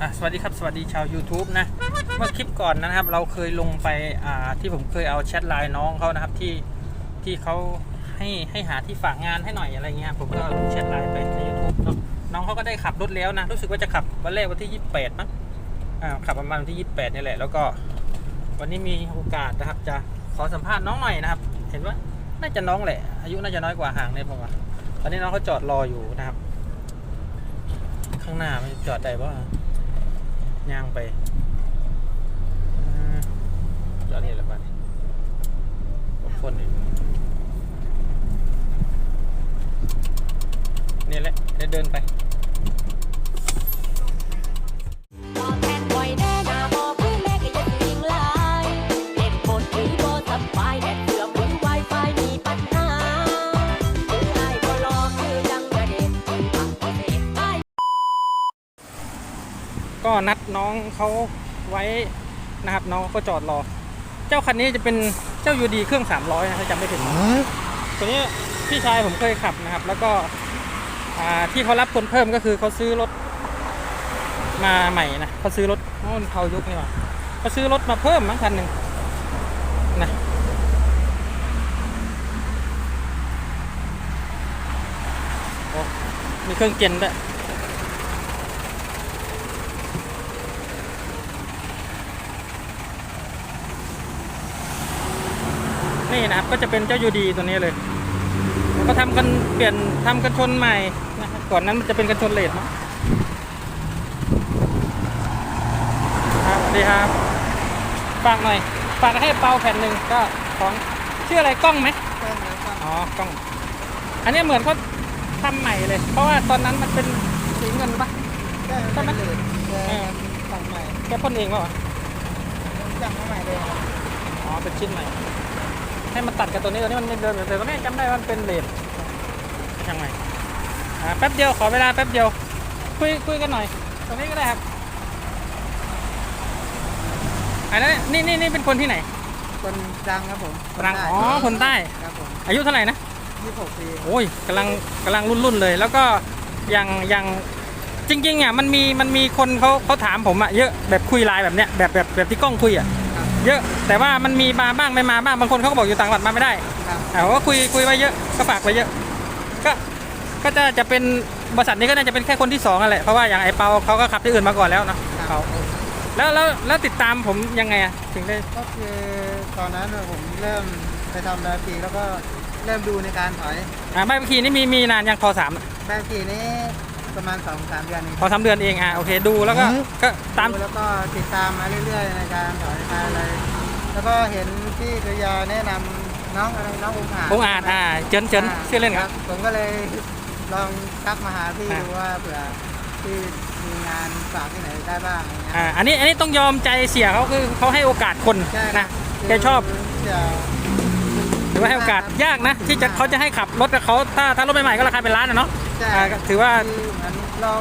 อะสวัสดีครับสวัสดีชาว YouTube นะ เมื่อคลิปก่อนนะครับ เราเคยลงไปอ่าที่ผมเคยเอาแชทไลน์น้องเขานะครับที่ที่เขาให้ให้หาที่ฝากงานให้หน่อยอะไรเงี้ยผมก็ลงแชทไลน์ไปใน YouTube เนาะน้องเขาก็ได้ขับรถแล้วนะ รู้สึกว่าจะขับวันแรกวันที่ 28มั้งอ่าขับประมาณวันที่ 28นี่แหละแล้วก็ วันนี้มีโอกาสนะครับ จะขอสัมภาษณ์น้องหน่อยนะครับ เห็นว่าน่าจะน้องแหละ อายุน่าจะน้อยกว่าห่างเนี่ยผมว่าตอนนี้น้องเขาจอดรออยู่นะครับ ข้างหน้ามันจอดได้ป่ะ ย่างไปเจอดนี่แหละบ้านกับคนอีกนี่แหละได้เดินไป นัดน้องเขาไว้นะครับ น้องก็จอดรอ เจ้าคันนี้จะเป็นเจ้ายูดีเครื่อง 300นะถ้าจำไม่ผิดตัวนี้พี่ชายผมเคยขับนะครับ แล้วก็อ่าที่เขารับคนเพิ่มก็คือเขาซื้อรถมาใหม่นะเขาซื้อรถโอ้มันเผายุคนี่หว่าเขาซื้อรถมาเพิ่มมั้งคันหนึ่งนะโอ้มีเครื่องเจนด้วย นี่นะครับก็จะเป็นเจ้ายูดีตัวนี้เลยก็ทำกันเปลี่ยนทำกันชนใหม่นะครับก่อนนั้นมันจะเป็นกันชนเลดมั้งครับสวัสดีครับฝากหน่อยฝากให้เปาแผ่นหนึ่งก็ของชื่ออะไรกล้องไหมอ๋อกล้อง อันนี้เหมือนเขาทำใหม่เลย เพราะว่าตอนนั้นมันเป็นสีเงินปะใช่ไหมเออสั่งใหม่แค่พ่นเองเปล่าวะสั่งมาใหม่เลยครับอ๋อเป็นชิ้นใหม่ ให้มันตัดกับตัวนี้ตัวนี้มันไม่เดินแต่ตัวนี้จำได้ว่ามันเป็นเลดช่างใหม่อ่าแป๊บเดียวขอเวลาแป๊บเดียว คุยคุยกันหน่อย ตรงนี้ก็ได้ครับอันนั้นนี่นี่นี่เป็นคนที่ไหน คนดังครับผมตรังอ๋อคนใต้ ครับผมอายุเท่าไหร่นะยี่สิบหกปีโอ้ยกำลังกำลังรุ่นรุ่นๆเลย แล้วก็อย่างอย่างจริงๆอะมันมีมันมีคนเขาเขาถามผมอะเยอะแบบคุยไลน์แบบเนี้ยแบบแบบแบบที่กล้องคุยอะครับ เยอะ แต่ว่ามันมีมาบ้างไม่มาบ้างบางคนเขาก็บอกอยู่ต่างจังหวัดมาไม่ได้ครับอ่าผมก็คุยคุยไว้เยอะก็ฝากไว้เยอะ ก็ก็จะจะเป็นบริษัทนี้ก็น่าจะเป็นแค่คนที่สองนั่นแหละเพราะว่าอย่างไอ้เปาเขาก็ขับที่อื่นมาก่อนแล้วเนอะครัเขาบแล้วแล้วแล้วติดตามผมยังไงอะถึงได้ก็คือตอนนั้นผมเริ่มไปทำแบบปีแล้วก็เริ่มดูในการถอยอ่าใบขับขี่นี่มีมีนานยังพอสามแบบปีนี้ ประมาณสองสามเดือนเองพอสามเดือนเองอะโอเคดูแล้วก็ก็ตาม ดูแล้วก็ติดตามมาเรื่อยๆในการถอยการอะไร แล้วก็เห็นพี่กริยาแนะนำน้องอะไรน้ององค์อาจองค์อาจอ่าเจินเจินชื่อเล่นครับ ผมก็เลยลองทักมาหาพี่อ่า ดูว่าเผื่อพี่มีงานฝากที่ไหนได้บ้างอะไรเงี้ย อ่าอันนี้อันนี้ต้องยอมใจเสียเขาคือเขาให้โอกาสคนใช่นะแกชอบจะหรือว่าให้โอกาสยากนะ ที่จะเขาจะให้ขับรถกับเขาถ้าถ้ารถใหม่ๆก็ราคาเป็นล้านอะเนาะ ใช่อ่าก็ถือว่า คือเหมือนเรา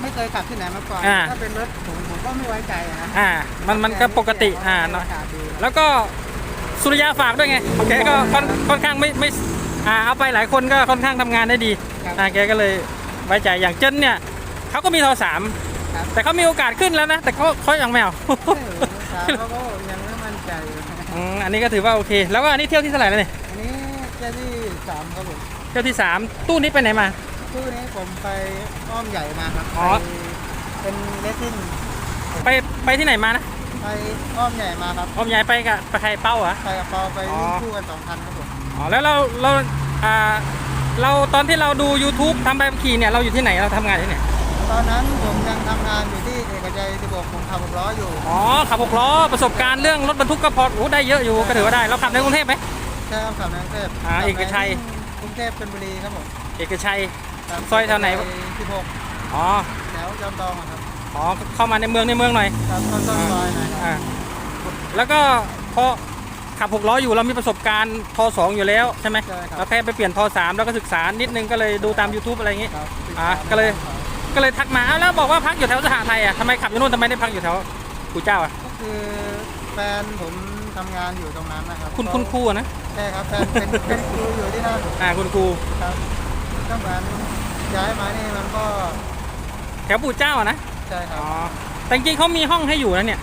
ไม่เคยขับที่ไหนมาก่อน อ่า ถ้าเป็นรถผมผมก็ไม่ไว้ใจอะนะอ่า มันมันก็ปกติอ่าเนาะโอกสดีแล้วก็สุริยาฝากด้วยไงแกก็ค่อนค่อนข้างไม่ไม่อ่าเอาไปหลายคนก็ค่อนข้างทำงานได้ดีครับอ่าแกก็เลยไว้ใจอย่างเจนเนี่ยเขาก็มีโทรสามครับแต่เขามีโอกาสขึ้นแล้วนะ แต่เขาเขายังไม่เอาไม่รู้ครับเขาก็ยังไม่มั่นใจอยู่อืมอันนี้ก็ถือว่าโอเค แล้วก็อันนี้เที่ยวที่เท่าไหร่แล้วเนี่ยอันนี้แค่ที่สามครับผมเที่ยวที่สามตู้นี้ไปไหนมา ตู้นี้ผมไปอ้อมใหญ่มาครับอ๋อ ไปเป็นเลสซิ่งไปไปที่ไหนมานะไปอ้อมใหญ่มาครับออมใหญ่ไปกับไปใครเป้าเหรอ ไปกับปอไปอ๋อวิ่งคู่กันสองคันครับผมอ๋อแล้วเราเราอ่าเราตอนที่เราดู YouTube ทำใบขับขี่เนี่ยเราอยู่ที่ไหนเราทำงานที่ไหนตอนนั้นผมยังทำงานอยู่ที่เอกชัย16ผมขับหกล้ออยู่อ๋อขับหกล้อประสบการณ์เรื่องรถบรรทุกก็พอโอ้ได้เยอะอยู่ก็ถือว่าได้เราขับในกรุงเทพไหม ใช่ครับขับในกรุงเทพอ่าเอกชัย กรุงเทพชลบุรีครับผมเอกชัยครับ ซอยแถวไหน16อ๋อ แถวจอมทองอะครับอ๋อ เข้ามาในเมืองในเมืองหน่อย ครับต้นต้นซอยหน่อยครับอ่า แล้วก็พอขับหกล้ออยู่เรามีประสบการณ์ทสองอยู่แล้วใช่ไหมใช่คเรารับแค่ไปเปลี่ยนทสามแล้วก็ศึกษานิดนึงก็เลยดูตาม YouTube อะไรอย่างงี้ ครับอ่าก็เลย ก็เลยทักมาอ้าวแล้วบอกว่าพักอยู่แถวสหไทยอะทำไมขับอยู่นู่นทำไมได้พักอยู่แถวกูเจ้าอะ ก็คือแฟนผมทำงานอยู่ตรงนั้นนะครับคุณคุณครูอะนะ ใช่ครับแฟนเป็นเป็นครูอยู่ที่นั่นอ่าคุณครู ครับก็เหมือน ย้ายมานี่มันก็แถวปู่เจ้าอะนะใช่ครัอ๋บอแต่จริงๆเขามีห้องให้อยู่นะเนี่ย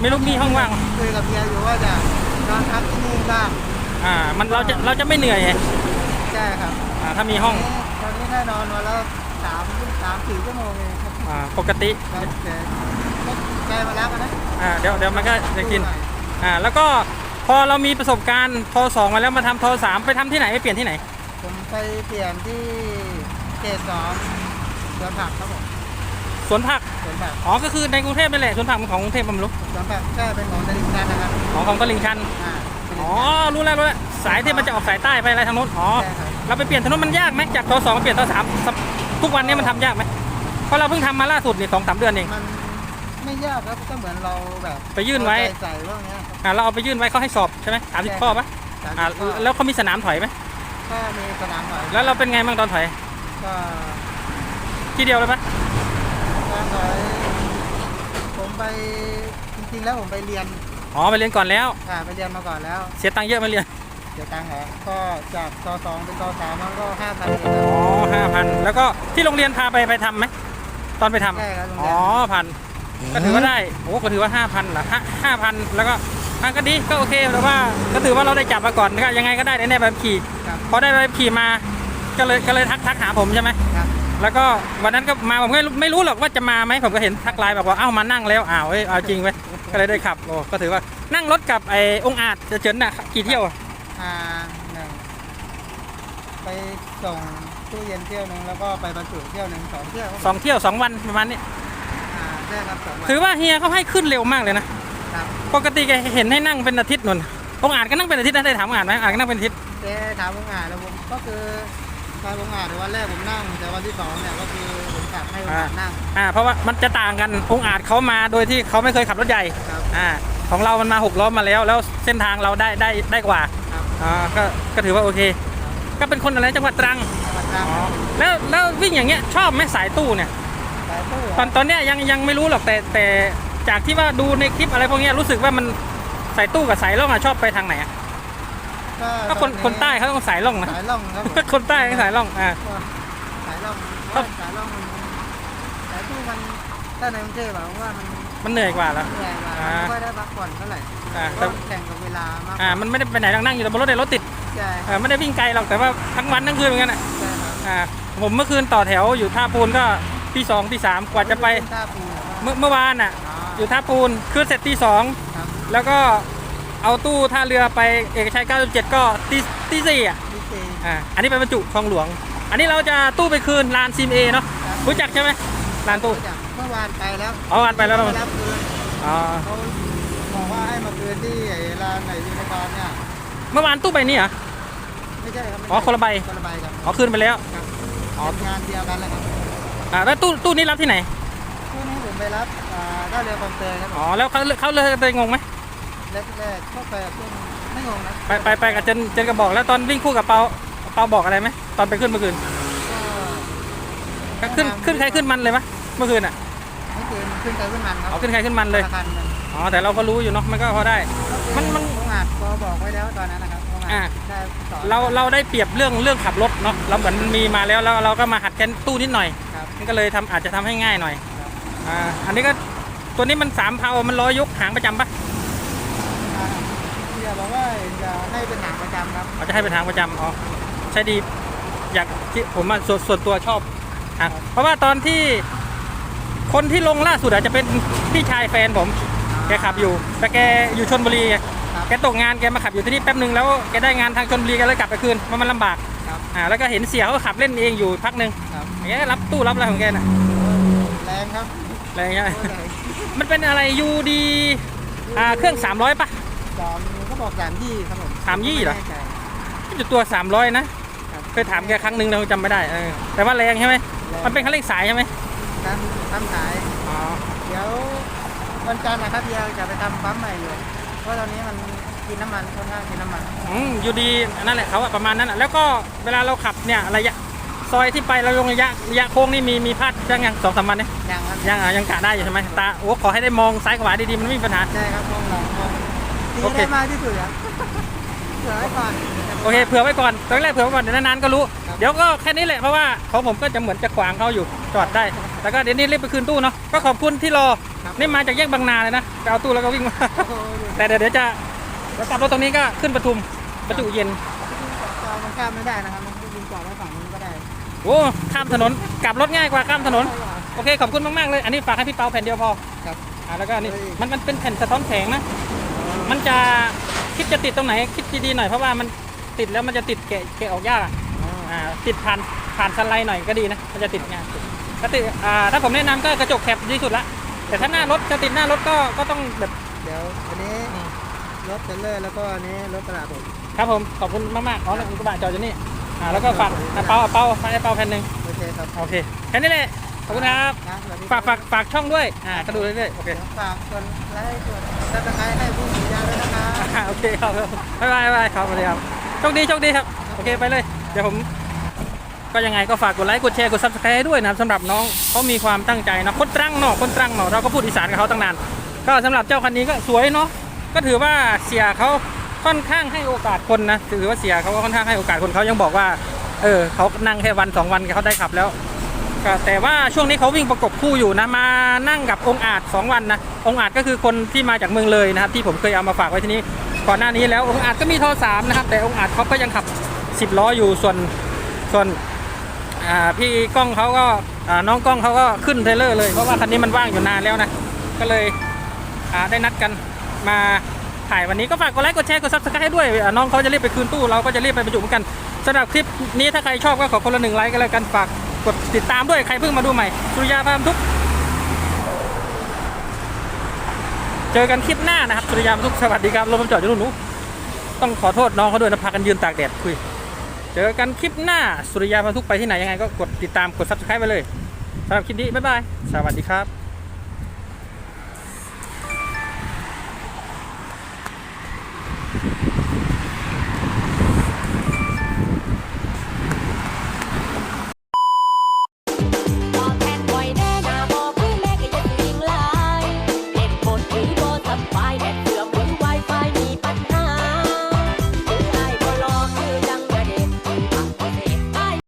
ไม่รู้มีห้องว่างคุยกับเฮียอยู่ว่าจะนอนพักที่นี่บ้างอ่า มันเราจะเราจะไม่เหนื่อยไงใช่ครับอ่าถ้ามีห้องตอนนี้ได้นอนวันละสามสามสี่ชั่วโมงเองครับอ่าปกติครับแต่ก็ใจมาแล้วกันนะอ่าเดี๋ยวเดี๋ยวมันก็จะกินอ่าแล้วก็พอเรามีประสบการณ์ทสองมาแล้วมาทำทสามไปทำที่ไหนไปเปลี่ยนที่ไหนผมไปเปลี่ยนที่ เขตสองสวนผักครับผมสวนผัก สวนผักอ๋อ ก็คือในกรุงเทพนั่นแหละสวนผักมันของกรุงเทพมันรู้สวนผักใช่เป็นของตลิ่งชันนะครับอ๋อของตลิ่งชันอ่าตลิ่งอ๋อชันรู้แล้วรู้แล้วสายที่มันจะออกสายใต้ไปอะไรทางโน้นอ๋อใช่ครับเราไปเปลี่ยนถนนมันยากไหมจากทสองมาเปลี่ยนทสามสัปทุกวันนี้มันทำยากไหมเพราะเราเพิ่งทำมาล่าสุดนี่สองสามเดือนเองมันไม่ยากครับก็เหมือนเราแบบไปยื่นไว้เอาใจใส่พวกเนี้ยครับอ่าเราเอาไปยื่นไว้เขาให้สอบใช่ไหมสามสิบข้อปะสามอ่าสิบข้อแล้วเขามีสนามถอยไหมก็มีสนามหอยแล้วเราเป็นไงบ้างตอนถอย ก็ที่เดียวเลยปะสนามหอยผมไปจริงๆแล้วผมไปเรียนอ๋อไปเรียนก่อนแล้วอ่าไปเรียนมาก่อนแล้ว เสียตังค์เยอะไหมาเรียนเดี๋ยวตังค์เหรอก็จากตสองเป็นตสามมันก็ห้าพันเองอ๋อห้าพันแล้วก็ที่โรงเรียนพาไปไปทำไหมตอนไปทำใช่ครับโรงอ๋เรีอยนพันก็ถือว่าได้โอ้ก็ถือว่าห้าพันเหรอห้าห้าพันแล้วก็อะก็ดีก็โอเคแต่ว่าก็ถือว่าเราได้จับมาก่อนก็ยังไงก็ได้ในใบขับขี่ครับพอได้ใบขับขี่มา ก็เลยก็เลยทักทักหาผมใช่ไหมครับแล้วก็วันนั้นก็มาผมก็ไม่รู้ไม่รู้หรอกว่าจะมาไหมผมก็เห็นทักไลน์แบบว่าเอ้ามานั่งแล้วอ้าวเอ้ยเอาจริงไว้ยก็เลยได้ขับโอ้ก็ถือว่านั่งรถกับไอ้องค์อาจจะเจินน่ะกี่เที่ยวอะอ่าหนึ่งไปส่งตู้เย็นเที่ยวหนึ่งแล้วก็ไปบรรจุเที่ยวหนึ่งสองเที่ยวครับสองเที่ยวสองวันประมาณนี้อ่าใช่ครับสองวันถือว่าเฮียเขาให้ขึ้นเร็วมากเลยนะครับปกติแกเห็นให้นั่งเป็นอาทิตย์นนองค์อาจก็นั่งเป็นอาทิตย์นะได้ถามองค์อาจไหมองค์อาจก็นั่งเป็นอาทิตย์เจ๊ถามวงงานแล้วผมก็คือ ตอนวงงานในวันแรกผมนั่ง แต่วันที่สองเนี่ยก็คือผมขับให้วงงานนั่ง อ่าเพราะว่ามันจะต่างกันองค์อาจเขามาโดยที่เขาไม่เคยขับรถใหญ่ครับ อ่าของเรามันมาหกล้อมาแล้ว แล้วเส้นทางเราได้ได้ได้กว่าครับ อ่าก็ก็ถือว่าโอเค ก็เป็นคนอะไรจังหวัดตรังจังหวัดตรังอ๋อแล้วแล้ววิ่งอย่างเงี้ยชอบไหมสายตู้เนี่ย สายตู้ตอนตอนเนี้ยยังยังไม่รู้หรอกแต่แต่จากที่ว่าดูในคลิปอะไรพวกเนี้ยรู้สึกว่ามันสายตู้กับสายล่องอะชอบไปทางไหนอะ ก็คนคนใต้เขาต้องสายล่องนะสายล่องครับผมคนใต้ต้องสายล่องอ่าสายล่องครับสายล่องมันสายตู้มันถ้าในกรุงเทพอะผมว่ามันมันเหนื่อยกว่าแล้วเหนื่อยกว่าอ่าไม่ค่อยได้พักผ่อนเท่าไหร่อ่าเพแต่ราะแข่งกับเวลามากกอ่าว่ามันไม่ได้ไปไหนหรอกนั่งอยู่แต่บนรถในรถติดใช่เออไม่ได้วิ่งไกลหรอกแต่ว่าทั้งวันทั้งคืนเหมือนกันอะใช่ครับอ่าผมเมื่อคืนต่อแถวอยู่ท่าปูนก็ตีสองตีสามกว่าจะไปท่าปูนเมื่อเมื่อวานอะอ๋ออยู่ท่าปูนขึ้นเสร็จตีสองครับแล้วก็ เอาตู้ท่าเรือไปเอกชัย 97 ก็ตีตีสี่อะพี่เจอ่าอันนี้ไปบรรจุคลองหลวง อันนี้เราจะตู้ไปคืนลานซีมเอเนาะครับรู้จักใช่ไหมลานตู้จากเมื่อวานไปแล้วอ๋อวานไปแล้วเราม่รับคืนอ๋อเขาบอกว่าให้มาคืนที่ไอ้ร้านไหนยูนิคอร์นเนี่ยเมื่อวานตู้ไปนี่เหรอ ไม่ใช่ครับไม่ใช่อ๋อคนละใบ คนละใบครับอ๋อคืนไปแล้ว ครับอ๋อเป็นงานเดียวกันแหละครับอ่าแล้วตู้ตู้นี้รับที่ไหน ช่วงนี้ผมไปรับอ่าท่าเรือคลองเตยครับผม อ๋อแล้วเขาเขาเลยไปงงไหม แรกๆเข้าไปช่วงไม่งงนะไปไปไปกับเจนเจนกระบอกแล้วตอนวิ่งคู่กับเปาเปาบอกอะไรไหมตอนไปขึ้นเมื่อคืนก็ก็ขึ้นขึ้นใครขึ้นมันเลยปะเมื่อคืนอะไม่คืนขึ้นไปขึ้นมันครับอ๋อขึ้นใครขึ้นมันเลยราคามันอ๋อแต่เราก็รู้อยู่เนาะมันก็พอได้ มันมันโรงอาจก็บอกไว้แล้วตอนนั้นนะครับโรงอาอ่าจได้สอนเราเราได้เปรียบเรื่องเรื่องขับรถเนาะเราเหมือนมันมีมาแล้วแล้วเราก็มาหัดแกนตู้นิดหน่อยครับมันก็เลยทำอาจจะทำให้ง่ายหน่อยครับอ่าอันนี้ก็ตัวนี้มันสามเพามันร้อยยกหางประจำปะอ่าเดี๋ ยวบอกว่าจะให้เป็นหางประจำครับเขาจะให้เป็นทางประจำอ๋อใช่ดีอยากที่ผมอะส่วนส่วนตัวชอบอะเพราะว่าตอนที่คนที่ลงล่าสุดอาจจะเป็นพี่ชายแฟนผม แกขับอยู่ แต่แกอยู่ชนบุรีไงครับแกตกงานแกมาขับอยู่ที่นี่แป๊บหนึ่งแล้วแกได้งานทางชนบุรีแกเลยกลับไปคืนเพราะมันลำบากครับ อ่าแล้วก็เห็นเสียเขาขับเล่นเองอยู่พักหนึ่งครับแกก็รับตู้รับอะไรของแกน่ะแรงครับอะไรอย่างเงี้ยโอ้ยแรงมันเป็นอะไรยูดีอ่าเครื่อง 300ปะสาม เขาบอกสามยี่ครับผมสามยี่เหรอ ไแน่ใจ จุดตัว 300 นะ ครับ เคยถามแกครั้งหนึ่งเราจำไม่ได้เออแต่ว่าแรงใช่ไหมแรงมันเป็นคันเร่งสายใช่ไหมทำทำสาย อ๋อเดี๋ยววันจันทร์นะครับเดียวจะไปทำปั๊มใหม่อยู่ เพราะตอนนี้มันกินน้ำมันค่อนข้างกินน้ำมัน อืมยูดีนั่นแหละเขาอะประมาณนั้นอะแล้วก็เวลาเราขับเนี่ยระยะซอยที่ไปเราลงระยะระยะโค้งนี่มีมีพลาดยังยังสองสามวันเนี่ยยังครับยังอะยังกะได้อยู่ใช่ไหมตาโอ้ขอให้ได้มองซ้ายขวาดีๆมันไม่มีปัญหา ใช่ครับมองหลังมอง ดีโอเค ได้มากที่สุดครับเผื่อไว้ก่อนแต่ผมโอเคเผื่อไว้ก่อนตอนแรกเผื่อไว้ก่อนเดี๋ยวนานๆก็รู้ครับเดี๋ยวก็แค่นี้แหละเพราะว่าของผมก็จะเหมือนจะขวางเขาอยู่จอดได้ แล้วก็เดี๋ยวนี้รีบไปคืนตู้เนาะก็ขอบคุณที่รอนี่มาจากแยกบางนาเลยนะไปเอาตู้แล้วก็วิ่งมา โอ้โหแต่เดี๋ยวเดี๋ยวจะเดี๋ยวกลับรถตรงนี้ก็ขึ้นปทุมประจุเย็นจอมันข้ามไม่ได้นะครับ มันยิงจอดไว้ฝั่งนู้นก็ได้โอ้ข้ามถนนกลับรถง่ายกว่าข้ามถนน โอเคขอบคุณมากๆเลย อันนี้ฝากให้พี่เปาแผ่นเดียวพอครับอ่าแล้วก็นี่เฮ้ยมันมันเป็นแผ่นสะท้อนแสงนะ มันจะคิดจะติดตรงไหนคิดดีๆหน่อยเพราะว่ามันติดแล้วมันจะติดแกะแกะออกยากอะอ๋ออ่าติดผ่านผ่านสไลด์หน่อยก็ดีนะมันจะติดง่ายถ้าติดอ่าถ้าผมแนะนำก็กระจกแคปดีสุดละแต่ถ้าหน้ารถจะติดหน้ารถก็ก็ต้องแบบ เดี๋ยวอันนี้อืม รถเทรลเลอร์แล้วก็อันนี้รถตลาดผมครับผมขอบคุณมากๆอ๋อแล้วกระบะจอดอยู่นี่อ่าแล้วก็ฝากอะเปาเปาฝากให้เปาแผ่นหนึ่งโอเคครับ โอเคแค่นี้เลย ขอบคุณครับ นะสวัสดีฝากฝากฝากช่องด้วยอ่าก็ดูเรื่อยๆโอเคเดี๋ยวฝากกดไลค์กดซับสไครต์ให้ผู้สียาด้วยนะครับอ่าโอเคครับบ๊ายบายบ๊ายบายครับสวัสดีครับโชคดีโชคดีครับโอเคไปเลย เดี๋ยวผม ก็ยังไงก็ฝากกดไลค์กดแชร์กดซับสไครต์ให้ด้วยนะครับสำหรับน้องเขามีความตั้งใจนะคนตรังเนาะคนตรังเนาะเราก็พูดอีสานกับเขาตั้งนาน ก็สำหรับเจ้าคันนี้ก็สวยเนาะก็ถือว่าเสียเขาค่อนข้างให้โอกาสคนนะถือว่าเสียเขาก็ค่อนข้างให้โอกาสคนเขายังบอกว่า เออเขานั่งแค่วันสองวันเขาได้ขับแล้วก็ แต่ว่าช่วงนี้เขาวิ่งประกบคู่อยู่นะมานั่งกับองค์อาจสองวันนะองค์อาจก็คือคนที่มาจากเมืองเลยนะครับ ที่ผมเคยเอามาฝากไว้ที่นี้ก่อนหน้านี้แล้วองค์อาจก็มีท่อสามนะครับ แต่องค์อาจเขาก็ยังขับ 10 ล้ออยู่ส่วนส่วนพี่กล้องเขาก็น้องกล้องเขาก็ขึ้นเทเลอร์เลยเพราะว่าคันนี้มันว่างอยู่นานแล้วนะก็เลยได้นัดกันมาถ่ายวันนี้ก็ฝากกดไลค์กดแชร์กดซับสไครต์ด้วยน้องเขาจะรีบไปคืนตู้เราก็จะรีบไปบรรจุเหมือนกันสำหรับคลิปนี้ถ้าใครชอบก็ขอคนละหนึ่งไลค์ก็แล้วกันฝาก กดติดตามด้วยใครเพิ่งมาดูใหม่สุริยาพามทุก เจอกันคลิปหน้านะครับสุริยาพามทุกสวัสดีครับรถผมจอดอยู่นู่นหนูต้องขอโทษน้องเขาด้วยนะพากันยืนตากแดดคุยเจอกันคลิปหน้าสุริยาพันทุกไปที่ไหนยังไงก็กดติดตามกด subscribe ไปเลยสำหรับคลิปนี้บ๊ายบายสวัสดีครับ